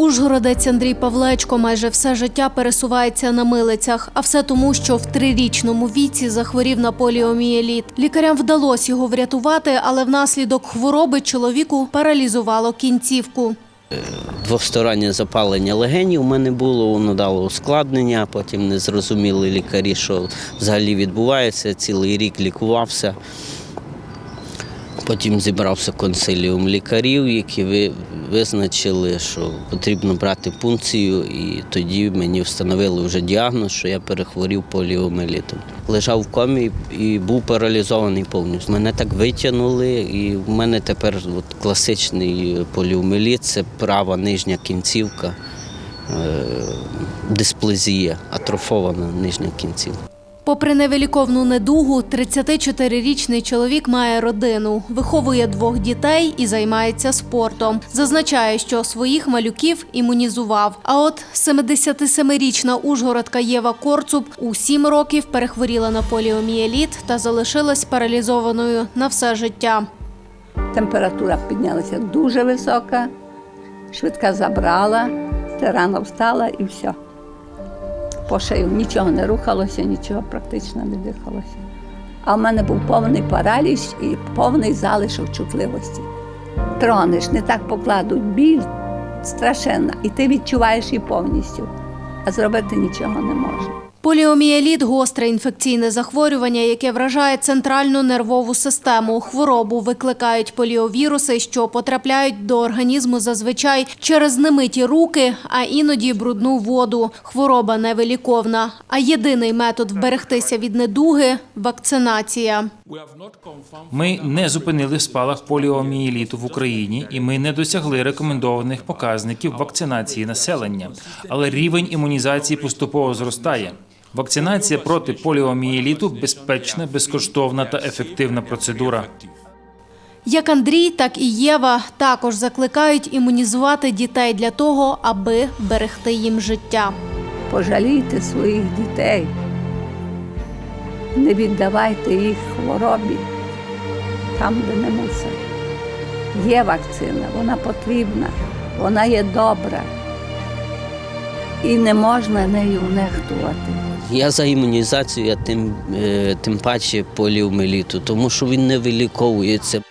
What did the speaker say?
Ужгородець Андрій Павлечко майже все життя пересувається на милицях, а все тому, що в трирічному віці захворів на поліомієліт. Лікарям вдалося його врятувати, але внаслідок хвороби чоловіку паралізувало кінцівку. Двостороннє запалення легенів у мене було, воно дало ускладнення, потім не зрозуміли лікарі, що взагалі відбувається. Цілий рік лікувався. Потім зібрався консиліум лікарів, які ви- визначили, що потрібно брати пункцію, і тоді мені встановили вже діагноз, що я перехворів поліомелітом. Лежав в комі і був паралізований повністю. Мене так витягнули, і в мене тепер от класичний поліомеліт це права нижня кінцівка, е, дисплезія, атрофована нижня кінцівка. Попри невиліковну недугу, 34-річний чоловік має родину, виховує двох дітей і займається спортом. Зазначає, що своїх малюків імунізував. А от 77-річна ужгородка Єва Корцуб у 7 років перехворіла на поліомієліт та залишилась паралізованою на все життя. Температура піднялася дуже висока, швидка забрала, рано встала і все. По шию нічого не рухалося, нічого практично не дихалося. А в мене був повний параліч і повний залишок чутливості. Тронеш, не так покладуть, біль страшенна, і ти відчуваєш її повністю, а зробити нічого не можна. Поліомієліт – гостре інфекційне захворювання, яке вражає центральну нервову систему. Хворобу викликають поліовіруси, що потрапляють до організму зазвичай через немиті руки, а іноді брудну воду. Хвороба невиліковна. А єдиний метод вберегтися від недуги – вакцинація. Ми не зупинили спалах поліомієліту в Україні, і ми не досягли рекомендованих показників вакцинації населення. Але рівень імунізації поступово зростає. Вакцинація проти поліомієліту безпечна, безкоштовна та ефективна процедура. Як Андрій, так і Єва також закликають імунізувати дітей для того, аби берегти їм життя. Пожалійте своїх дітей, не віддавайте їх хворобі там, де не мусить. Є вакцина, вона потрібна, вона є добра. І не можна нею нехтувати. Я за імунізацію, я тим, е, тим паче поліомеліту, тому що він не виліковується.